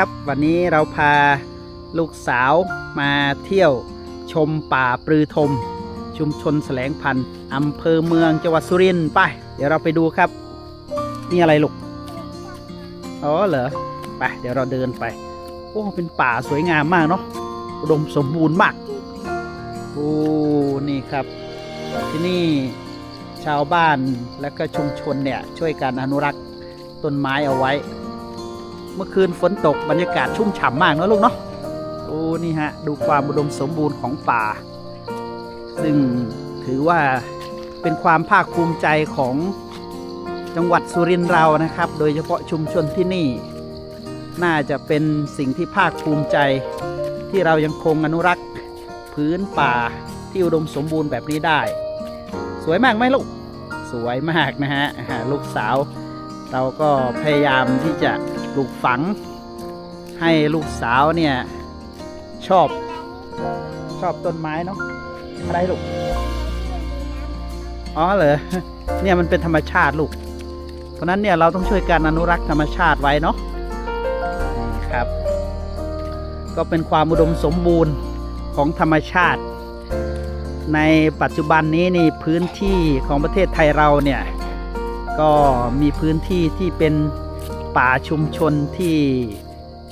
ครับวันนี้เราพาลูกสาวมาเที่ยวชมป่าปรือธมชุมชนแสลงพันธ์อำเภอเมืองจังหวัดสุรินทร์ไป เดี๋ยวเราไปดูครับ นี่อะไรลูกอ๋อเหรอไปเดี๋ยวเราเดินไปโอ้เป็นป่าสวยงามมากเนาะอุดมสมบูรณ์มากโอ้นี่ครับ ที่นี่ชาวบ้านและก็ชุมชนเนี่ยช่วยกันอนุรักษ์ต้นไม้เอาไว้ เมื่อคืนฝนตกบรรยากาศชุ่มฉ่ำมากเนอะลูกเนาะโอ้นี่ฮะ ดูความอุดมสมบูรณ์ของป่า ซึ่งถือว่าเป็นความภาคภูมิใจของจังหวัดสุรินทร์เรานะครับ โดยเฉพาะชุมชนที่นี่ น่าจะเป็นสิ่งที่ภาคภูมิใจ ที่เรายังคงอนุรักษ์พื้นป่าที่อุดมสมบูรณ์แบบนี้ได้ สวยมากไหมลูก สวยมากนะฮะลูกสาว เราก็พยายามที่จะ ปลูกฝัง ให้ลูกสาวเนี่ย ชอบ ชอบต้นไม้เนาะอะไรลูก อ๋อเหรอเนี่ยมันเป็นธรรมชาติลูก เพราะนั้นเนี่ยเราต้องช่วยกันอนุรักษ์ธรรมชาติไว้เนาะนี่ครับ ก็เป็นความอุดมสมบูรณ์ของธรรมชาติ ในปัจจุบันนี้นี่พื้นที่ของประเทศไทยเราเนี่ย ก็มีพื้นที่ที่เป็น ป่าชุมชนที่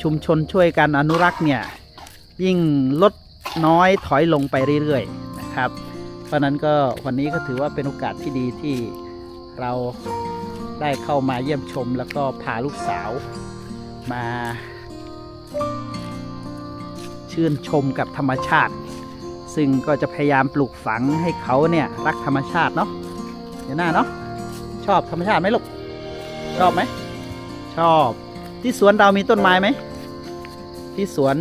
ชุมชนช่วยกันอนุรักษ์เนี่ย ยิ่งลดน้อยถอยลงไปเรื่อยๆนะครับ เพราะนั้นก็วันนี้ก็ถือว่าเป็นโอกาสที่ดีที่เราได้เข้ามาเยี่ยมชมแล้วก็พาลูกสาวมา ชื่นชมกับธรรมชาติ ซึ่งก็จะพยายามปลูกฝังให้เขาเนี่ยรักธรรมชาติเนาะเดี๋ยวหน้าเนาะชอบธรรมชาติไหมลูกชอบไหม ชอบ ที่สวนเรามีต้นไม้ไหม ที่สวน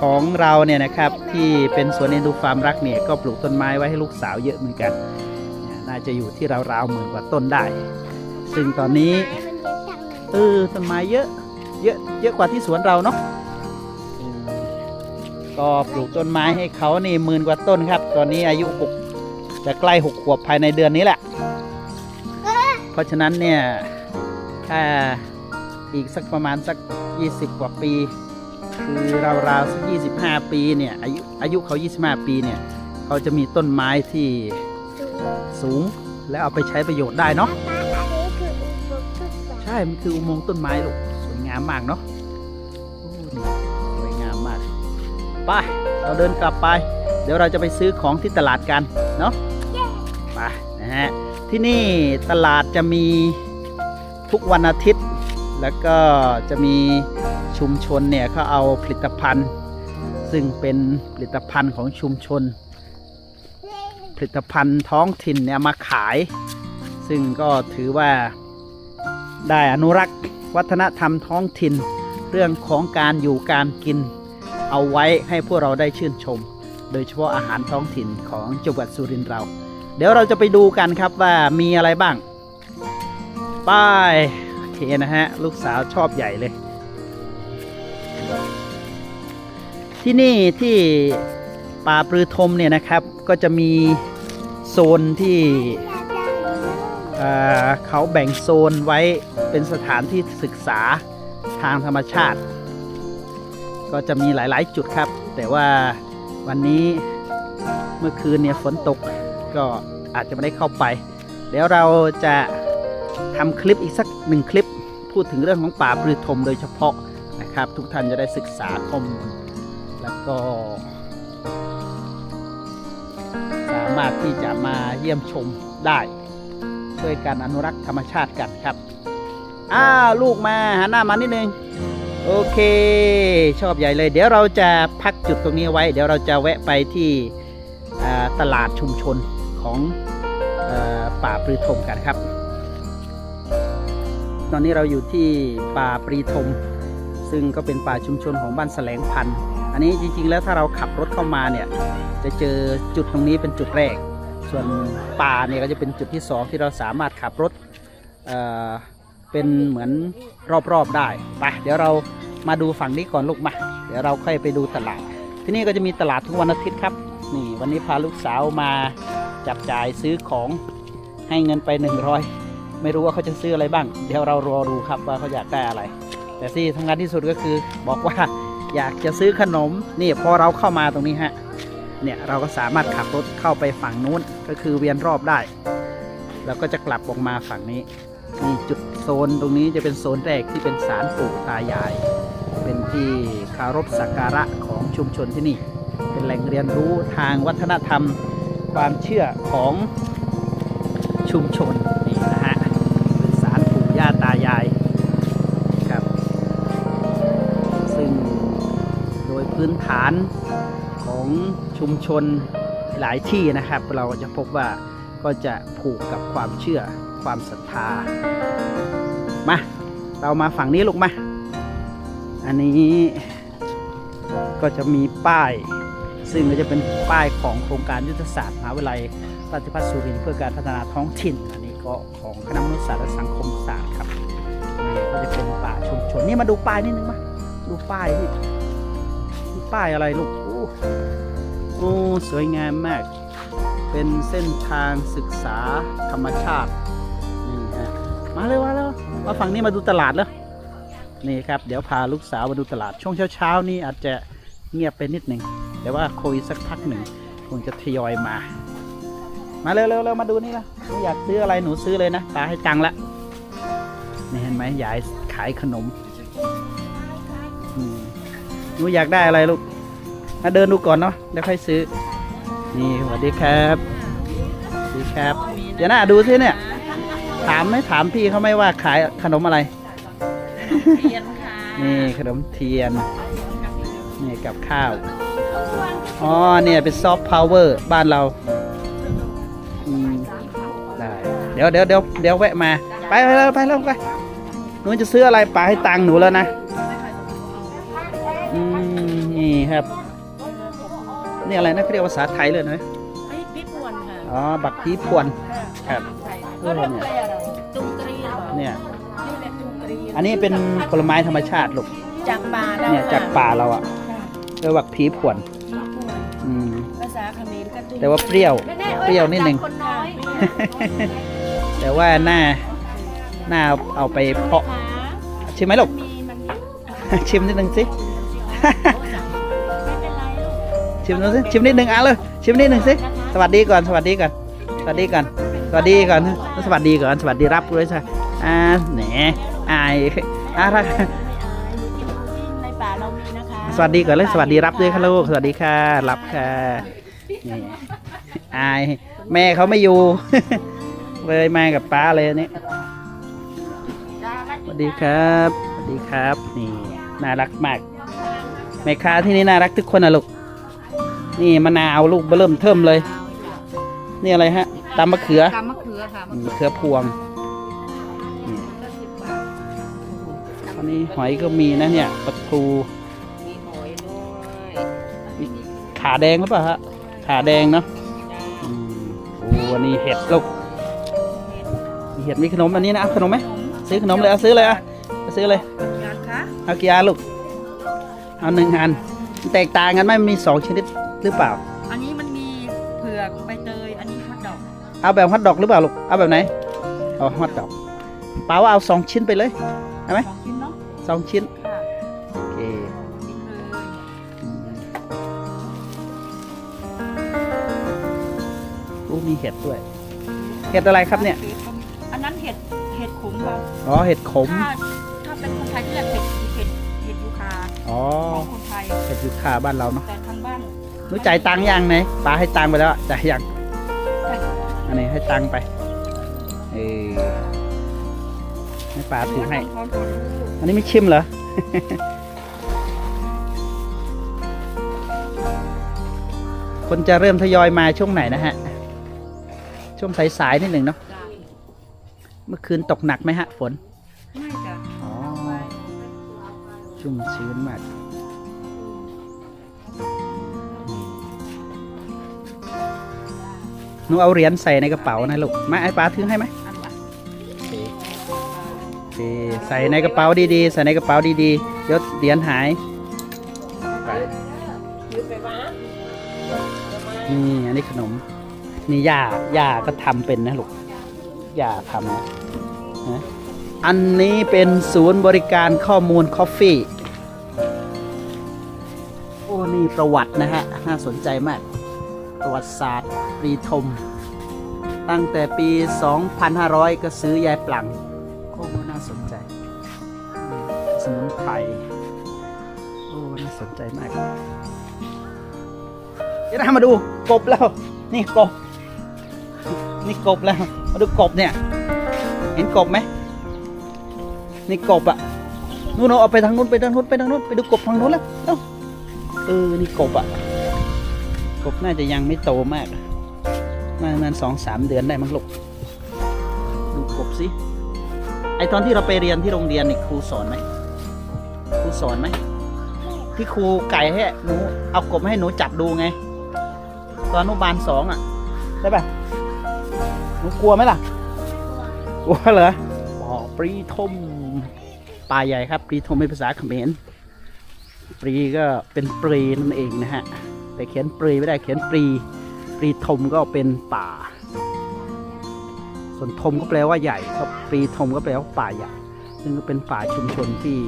ของเราเนี่ยนะครับที่เป็นสวนเอ็นดูฟาร์มรักเนี่ยก็ปลูกต้นไม้ไว้ให้ลูกสาวเยอะเหมือนกัน น่าจะอยู่ที่ราวๆหมื่นกว่าต้นได้ ซึ่งตอนนี้เออต้นไม้เยอะเยอะเยอะกว่าที่สวนเราเนาะก็ปลูกต้นไม้ให้เขานี่หมื่นกว่าต้นครับ ตอนนี้อายุหกจะใกล้หกขวบภายในเดือนนี้แหละ เพราะฉะนั้นเนี่ย ถ้าอีกสักประมาณสัก 20 กว่าปี คือราวๆสัก 25 ปีเนี่ยอายุอายุเขา 25 ปีเนี่ยเขาจะมีต้นไม้ที่สูงและเอาไปใช้ประโยชน์ได้เนาะใช่ มันคืออุโมงค์ต้นไม้ลูกสวยงามมากเนาะโอ้นี่สวยงามมากไปเราเดินกลับไป เดี๋ยวเราจะไปซื้อของที่ตลาดกันเนาะไปนะฮะที่นี่ตลาดจะมี ทุกวันอาทิตย์ แล้วก็จะมีชุมชนเนี่ยเขาเอาผลิตภัณฑ์ ซึ่งเป็นผลิตภัณฑ์ของชุมชน ผลิตภัณฑ์ท้องถิ่นเนี่ยมาขาย ซึ่งก็ถือว่าได้อนุรักษ์วัฒนธรรมท้องถิ่น เรื่องของการอยู่การกินเอาไว้ให้พวกเราได้ชื่นชม โดยเฉพาะอาหารท้องถิ่นของจังหวัดสุรินทร์เรา เดี๋ยวเราจะไปดูกันครับว่ามีอะไรบ้าง ป้ายโอเคนะฮะ ลูกสาวชอบใหญ่เลย ที่นี่ที่ป่าปรือธมเนี่ยนะครับ ก็จะมีโซนที่เเขาแบ่งโซนไว้เป็นสถานที่ศึกษาทางธรรมชาติ ก็จะมีหลาย ๆ จุดครับ แต่ว่าวันนี้เมื่อคืนเนี่ยฝนตกก็อาจจะไม่ได้เข้าไป เดี๋ยวเราจะ ทำคลิปอีกสักหนึ่งคลิป พูดถึงเรื่องของป่าปลือธมโดยเฉพาะนะครับ ทุกท่านจะได้ศึกษาข้อมูล แล้วก็ สามารถที่จะมาเยี่ยมชมได้ช่วยกันอนุรักษ์ธรรมชาติกันครับ อ้าวลูกมาหันหน้ามานิดนึง โอเค ชอบใหญ่เลย เดี๋ยวเราจะพักจุดตรงนี้ไว้ เดี๋ยวเราจะแวะไปที่ตลาดชุมชนของอป่าปรีทมกันครับ ตอนนี้เราอยู่ที่ป่าปรีทมซึ่งก็เป็นป่าชุมชนของบ้านแสลงพันธุ์อันนี้จริงๆ แล้วถ้าเราขับรถเข้ามาเนี่ยจะเจอจุดตรงนี้เป็นจุดแรก ส่วนป่าเนี่ยก็จะเป็นจุดที่สองที่เราสามารถขับรถเอ่อเป็นเหมือนรอบๆได้ไปเดี๋ยวเรามาดูฝั่งนี้ก่อนลูกมา เดี๋ยวเราค่อยไปดูตลาด ที่นี่ก็จะมีตลาดทุกวันอาทิตย์ครับนี่วันนี้พาลูกสาวมาจับจ่ายซื้อของให้เงินไป 100 ไม่รู้ว่าเขาจะซื้ออะไรบ้าง เดี๋ยวเรารอดูครับว่าเขาอยากได้อะไร แต่ที่ทำงานที่สุดก็คือบอกว่าอยากจะซื้อขนมนี่พอเราเข้ามาตรงนี้ฮะเนี่ยเราก็สามารถขับรถเข้าไปฝั่งนู้นก็คือเวียนรอบได้แล้วก็จะกลับออกมาฝั่งนี้นี่จุดโซนตรงนี้จะเป็นโซนแรกที่เป็นศาลปู่ตายาย เป็นที่คารพสักการะของชุมชนที่นี่ เป็นแหล่งเรียนรู้ทางวัฒนธรรม ความเชื่อของชุมชนานของชุมชนหลายที่นะครับ เราจะพบว่าก็จะผูกกับความเชื่อความศรัทธามาเรามาฝั่งนี้ลูกมา อันนี้ก็จะมีป้าย ซึ่งก็จะเป็นป้ายของโครงการยุทธศาสตร์มหาวิทยาลัยราชภัฏสุรินทร์เพื่อการพัฒนาท้องถิ่น อันนี้ก็ของคณะมนุษยศาสตร์และสังคมศาสตร์ครับก็จะเป็นป่าชุมชนนี่มาดูป้ายนิดนึงมาดูป้ายนี่นี่ ป้ายอะไรลูกโอ้โอ้สวยงามมาก เป็นเส้นทางศึกษาธรรมชาติ นี่ฮะ มาเลยมาแล้วมาฝั่งนี้มาดูตลาดแล้วนี่ครับ เดี๋ยวพาลูกสาวมาดูตลาด ช่วงเช้าๆนี่อาจจะเงียบไปนิดหนึ่ง แต่ว่าคุยสักพักหนึ่งคงจะทยอยมา มาเร็วๆมาดูนี่ละไม่อยากซื้ออะไรหนูซื้อเลยนะตาให้ตังละนี่เห็นไหมยายขายขนม หนูอยากได้อะไรลูกมาเดินดูก่อนเนาะเดี๋ยวค่อยซื้อ นี่สวัสดีครับสวัสดีครับเดี๋ยวนะดูซิเนี่ย ถามไหมถามพี่เขาไหม่ว่าขายขนมอะไร เทียนค่ะนี่ขนมเทียน นี่กับข้าว อ๋อ เนี่ยเป็นซอฟต์พาวเวอร์บ้านเราอืมได้เดี๋ยวเดี๋ยวเดี๋ยวเดี๋ยวแวะมา ไปไปแล้วไปแล้วไปหนูจะซื้ออะไรป๋าให้ตังค์หนูแล้วนะอืม นี่ครับ นี่อะไรนะเขาเรียกภาษาไทยเลยนะไอ้พี่ปวนค่ะอ๋อบักพีพวนครับเออเนี่ยจุงกรีเหรอเนี่ยนี่แหละจุงกรีอันนี้เป็นผลไม้ธรรมชาติลูกจากป่าเราเนี่ยจากป่าเราอะค่ะเรียกว่าบักพีพวนพี่ปวนอืมภาษาเขมรก็จุงแต่ว่าเปรี้ยวเปรี้ยวนิดหนึ่งคนน้อยแต่ว่าหน้าหน้าเอาไปเพาะขาชิมไหมลูกมีมันมีชิมนิดนึงสิ ชิมดูสิชิมนิดนึงอะเลยชิมนิดนึงสิสวัสดีก่อนสวัสดีก่อนสวัสดีก่อนสวัสดีก่อนสวัสดีก่อนสวัสดีรับด้วยใช่อ่าแหนอายอะถ้าไม่อายมีที่ในป่าเรามีนะคะสวัสดีก่อนเลยสวัสดีรับด้วยค่ะลูกสวัสดีค่ะรับค่ะนี่อายแม่เขาไม่อยู่เลยมากับป้าเลยอันนี้สวัสดีครับสวัสดีครับนี่น่ารักมากแม่ค้าที่นี่น่ารักทุกคนนะลูก นี่มะนาวลูกเบอเริ่มเทิมเลย นี่อะไรฮะตำมะเขือตำมะเขือค่ะอืมมะเขือพวงนี่อันนี้หอยก็มีนะเนี่ยปลาทูมีหอยด้วยขาแดงหรือเปล่าฮะขาแดงเนาะอืมโอ้อันนี้เห็ดลูกมีเห็ดมีขนมอันนี้นะเอาขนมไหมซื้อขนมเลยเอาซื้อเลยอะเอาซื้อเลยงานคะเอากี่อันลูกเอาหนึ่งอันมันแตกต่างกันไหมมันมีสองชนิด หรือเปล่า อันนี้มันมีเผือกใบเตย อันนี้ฮอทดอกเอาแบบฮอทดอกหรือเปล่าลูก เอาแบบไหนเอาฮอทดอกเปล่าว่าเอาสองชิ้นไปเลยเอาไหมสองชิ้นเนาะสองชิ้นค่ะโอเคชิ้นเลยอืมโอ้มีเห็ดด้วย เห็ดอะไรครับเนี่ย อันนั้นเห็ดเห็ดขมครับอ๋อเห็ดขม ถ้าถ้าเป็นคนไทยก็เรียกเห็ดเห็ดเห็ดยูคาอ๋อของคนไทยเห็ดยูคาบ้านเราเนาะแต่ทางบ้าน หนูจ่ายตังค์ยังไหนป้าให้ตังค์ไปแล้วอะจ่ายยังแต่อันนี้ให้ตังค์ไปเออให้ป้าถือให้ของคนอันนี้ไม่ชิมเหรอ คนจะเริ่มทยอยมาช่วงไหนนะฮะ ช่วงสายๆนิดหนึ่งเนาะเมื่อคืนตกหนักไหมฮะ ฝน ไม่จ้ะ อ๋อ ชุ่มชื้นมาก หนูเอาเหรียญใส่ในกระเป๋านะลูกมาไอ้ป้าถือให้ไหมใส่ในกระเป๋าดีๆ ใส่ในกระเป๋าดีๆเดี๋ยวเหรียญหายไปนี่อันนี้ขนม นี่ย่าย่าก็ทำเป็นนะลูกย่าทำนะอันนี้เป็นศูนย์บริการข้อมูลคอฟฟี่ โอ้ นี่ประวัตินะฮะ น่าสนใจมาก ประวัติศาสตร์ปรีทมตั้งแต่ปี 2,500 ก็ซื้อยายปลังโอ้น่าสนใจ สมุนไพรโอ้น่าสนใจมาก เดี๋ยวเรามาดูกบแล้ว นี่กบ นี่กบแล้ว มาดูกบเนี่ย เห็นกบไหมนี่กบอะนู่นเอาไปทางนู้นไปทางนู้นไปทางนู้นไปดูกบทางนู้นแล้วเอ้าเออนี่กบอะ บน่าจะยังไม่โตมากน่ามันสองสามเดือนได้มั้งลูกดูกบสิไอตอนที่เราไปเรียนที่โรงเรียนนี่ครูสอนไหมครูสอนไหมที่ครูไก่ให้หนูเอากบให้หนูจับดูไง ตอนอนุบาลสองอะใช่ปะหนูกลัวไหมล่ะกลัวเหรอบ่อปรีทมป่าใหญ่ครับปรีทมเป็นภาษาเขมรปรีก็เป็นปรีนั่นเองนะฮะ แต่เขียนปรีไม่ได้เขียนปรีปรีทมก็เป็นป่า ส่วนทมก็แปลว่าใหญ่ครับปรีทมก็แปลว่าป่าใหญ่ซึ่งก็เป็นป่าชุมชนที่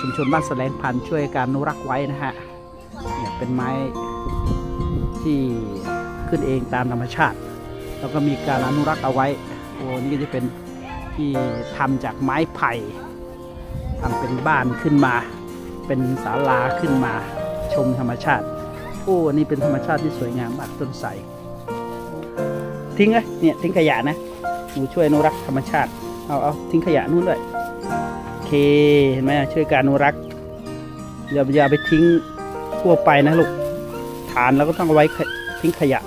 ชุมชนบ้านแสลงพันธ์ช่วยการอนุรักษ์ไว้นะฮะเนี่ยเป็นไม้ที่ขึ้นเองตามธรรมชาติ แล้วก็มีการอนุรักษ์เอาไว้โอ้นี่ก็จะเป็นที่ทำจากไม้ไผ่ทำเป็นบ้านขึ้นมา เป็นศาลาขึ้นมา ชมธรรมชาติโอ้นี่เป็นธรรมชาติที่สวยงามมากต้นไทรทิ้งเลยเนี่ยทิ้งขยะนะหนูช่วยอนุรักษ์ธรรมชาติเอาเอาทิ้งขยะนู่นด้วยโอเคเห็นไหมช่วยการอนุรักษ์อย่าอย่าไปทิ้งทั่วไปนะลูกฐานแล้วก็ต้องเอาไว้ขทิ้งขยะ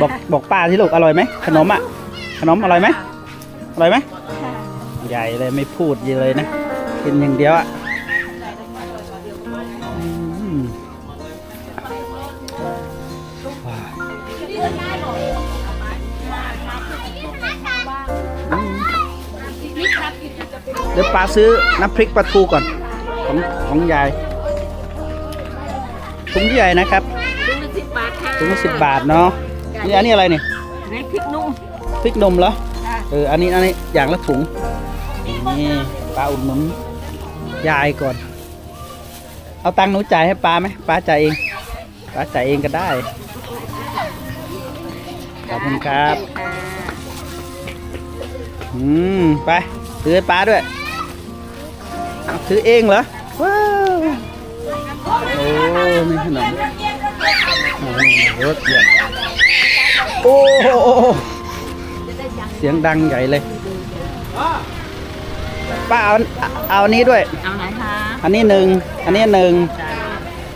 บอกบอกป้าที่ลูกอร่อยไหมขนมอะขนมอร่อยไหมอร่อยไหมใหญ่เลยไม่พูดเลยนะกินอย่างเดียวอะ ป้าซื้อน้ำพริกปลาทูก่อน ของของยายถุงใหญ่นะครับถุงละสิบบาทค่ะถุงละสิบบาทเนาะนี่อันนี้อะไรเนี่ยนี่พริกนุ่มพริกนมเหรอค่ะเอออันนี้อันนี้อย่างละถุงนี่ปลาอุดหนุนยายก่อน เอาตังค์หนูจ่ายให้ปลาไหมปลาจ่ายเองปลาจ่ายเองก็ได้ขอบคุณครับ อืม ไปซื้อให้ปลาด้วยเอา ซื้อเองเหรอ ว้าว โอ้ มีขนมโอ้โหรถเหยียบโอ้โหเสียงดังใหญ่เลย ป้าเอาเอาอันนี้ด้วย เอาไหนคะ อันนี้หนึ่ง อันนี้หนึ่งจ้า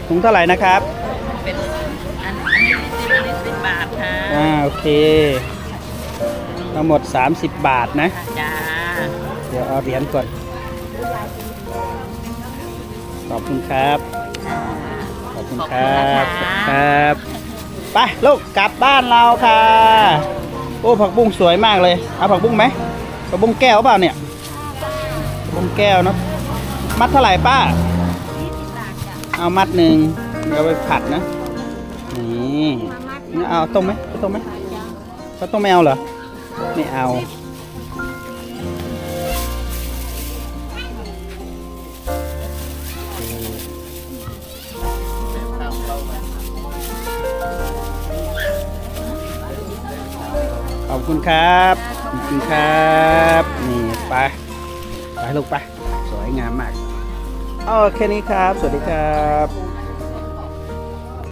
ถุงเท่าไหร่นะครับเป็นอันอันนี้สิบอันนี้สิบบาทค่ะ อ่า โอเค ทั้งหมด 30 บาทนะจ้าเดี๋ยวเอาเหรียญก่อน ขอบคุณครับ ขอบคุณครับครับไปลูกกลับบ้านเราค่ะ โอ้ผักบุ้งสวยมากเลย เอาผักบุ้งไหมผักบุ้งแก้วเปล่าเนี่ยผักบุ้งแก้วเนาะมัดเท่าไหร่ป้า เอามัดหนึ่งเดี๋ยวเอาไปผัดนะนี่นี่เอาต้มไหมเอาต้มไหมเขาต้มไม่เอาเหรอไม่เอา คุณครับ ขอบคุณครับ นี่ไป ไปลูกไป สวยงามมากโอเคนี้ครับ สวัสดีครับ